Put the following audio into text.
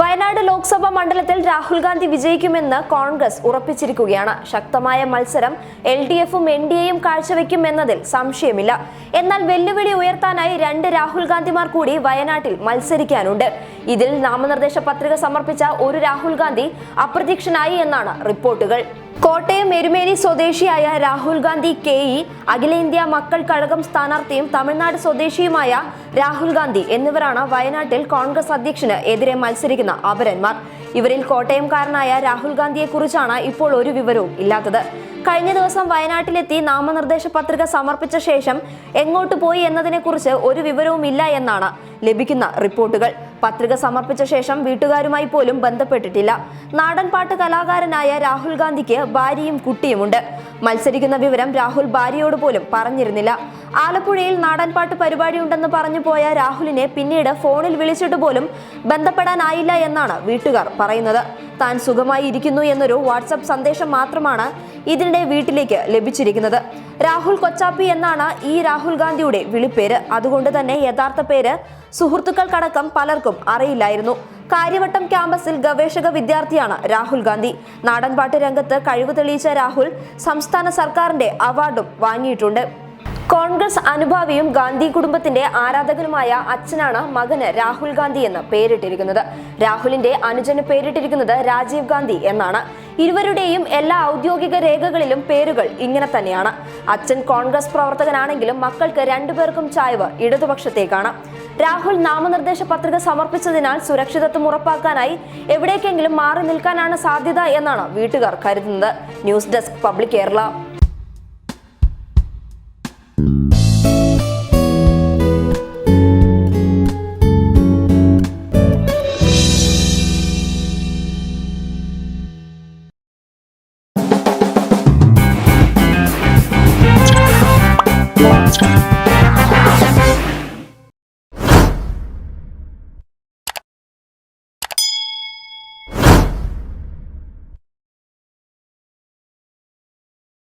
വയനാട് ലോക്സഭാ മണ്ഡലത്തിൽ രാഹുൽ ഗാന്ധി വിജയിക്കുമെന്ന് കോൺഗ്രസ് ഉറപ്പിച്ചിരിക്കുകയാണ്. ശക്തമായ മത്സരം എൽ ഡി എഫും എൻ ഡി എയും കാഴ്ചവെക്കുമെന്നതിൽ സംശയമില്ല. എന്നാൽ വെല്ലുവിളി ഉയർത്താനായി രണ്ട് രാഹുൽ ഗാന്ധിമാർ കൂടി വയനാട്ടിൽ മത്സരിക്കാനുണ്ട്. ഇതിൽ നാമനിർദ്ദേശ പത്രിക സമർപ്പിച്ച ഒരു രാഹുൽ ഗാന്ധി അപ്രത്യക്ഷനായി എന്നാണ് റിപ്പോർട്ടുകൾ. കോട്ടയം എരുമേലി സ്വദേശിയായ രാഹുൽ ഗാന്ധി കെ ഇ അഖിലേന്ത്യാ മക്കൾ കഴകം സ്ഥാനാർത്ഥിയും തമിഴ്നാട് സ്വദേശിയുമായ രാഹുൽ ഗാന്ധി എന്നിവരാണ് വയനാട്ടിൽ കോൺഗ്രസ് അധ്യക്ഷന് എതിരെ മത്സരിക്കുന്ന അപരന്മാർ. ഇവരിൽ കോട്ടയംകാരനായ രാഹുൽ ഗാന്ധിയെ കുറിച്ചാണ് ഇപ്പോൾ ഒരു വിവരവും ഇല്ലാത്തത്. കഴിഞ്ഞ ദിവസം വയനാട്ടിലെത്തി നാമനിർദ്ദേശ പത്രിക സമർപ്പിച്ച ശേഷം എങ്ങോട്ട് പോയി എന്നതിനെക്കുറിച്ച് ഒരു വിവരവും ഇല്ല എന്നാണ് ലഭിക്കുന്ന റിപ്പോർട്ടുകൾ. പത്രിക സമർപ്പിച്ച ശേഷം വീട്ടുകാരുമായി പോലും ബന്ധപ്പെട്ടിട്ടില്ല. നാടൻപാട്ട് കലാകാരനായ രാഹുൽ ഗാന്ധിക്ക് ഭാര്യയും കുട്ടിയുമുണ്ട്. മത്സരിക്കുന്ന വിവരം രാഹുൽ ഭാര്യയോട് പോലും പറഞ്ഞിരുന്നില്ല. ആലപ്പുഴയിൽ നാടൻപാട്ട് പരിപാടിയുണ്ടെന്ന് പറഞ്ഞു പോയ രാഹുലിനെ പിന്നീട് ഫോണിൽ വിളിച്ചിട്ട് പോലും ബന്ധപ്പെടാനായില്ല എന്നാണ് വീട്ടുകാർ പറയുന്നത്. താൻ സുഖമായി ഇരിക്കുന്നു എന്നൊരു വാട്സപ്പ് സന്ദേശം മാത്രമാണ് ഇതിനിടെ വീട്ടിലേക്ക് ലഭിച്ചിരിക്കുന്നത്. രാഹുൽ കൊച്ചാപ്പി എന്നാണ് ഈ രാഹുൽ ഗാന്ധിയുടെ വിളിപ്പേര്. അതുകൊണ്ട് തന്നെ യഥാർത്ഥ പേര് സുഹൃത്തുക്കൾക്കടക്കം പലർക്കും അറിയില്ലായിരുന്നു. കാര്യവട്ടം ക്യാമ്പസിൽ ഗവേഷക വിദ്യാർത്ഥിയാണ് രാഹുൽ ഗാന്ധി. നാടൻപാട്ട് രംഗത്ത് കഴിവ് തെളിയിച്ച രാഹുൽ സംസ്ഥാന സർക്കാരിന്റെ അവാർഡും വാങ്ങിയിട്ടുണ്ട്. കോൺഗ്രസ് അനുഭാവിയും ഗാന്ധി കുടുംബത്തിന്റെ ആരാധകനുമായ അച്ഛനാണ് മകന് രാഹുൽ ഗാന്ധി എന്ന് പേരിട്ടിരിക്കുന്നത്. രാഹുലിന്റെ അനുജന് പേരിട്ടിരിക്കുന്നത് രാജീവ് ഗാന്ധി എന്നാണ്. ഇരുവരുടെയും എല്ലാ ഔദ്യോഗിക രേഖകളിലും പേരുകൾ ഇങ്ങനെ തന്നെയാണ്. അച്ഛൻ കോൺഗ്രസ് പ്രവർത്തകനാണെങ്കിലും മക്കൾക്ക് രണ്ടുപേർക്കും ചായ്വ് ഇടതുപക്ഷത്തേക്കാണ്. രാഹുൽ നാമനിർദ്ദേശ പത്രിക സമർപ്പിച്ചതിനാൽ സുരക്ഷിതത്വം ഉറപ്പാക്കാനായി എവിടേക്കെങ്കിലും മാറി നിൽക്കാനാണ് സാധ്യത എന്നാണ് വീട്ടുകാർ കരുതുന്നത്. News desk public Kerala.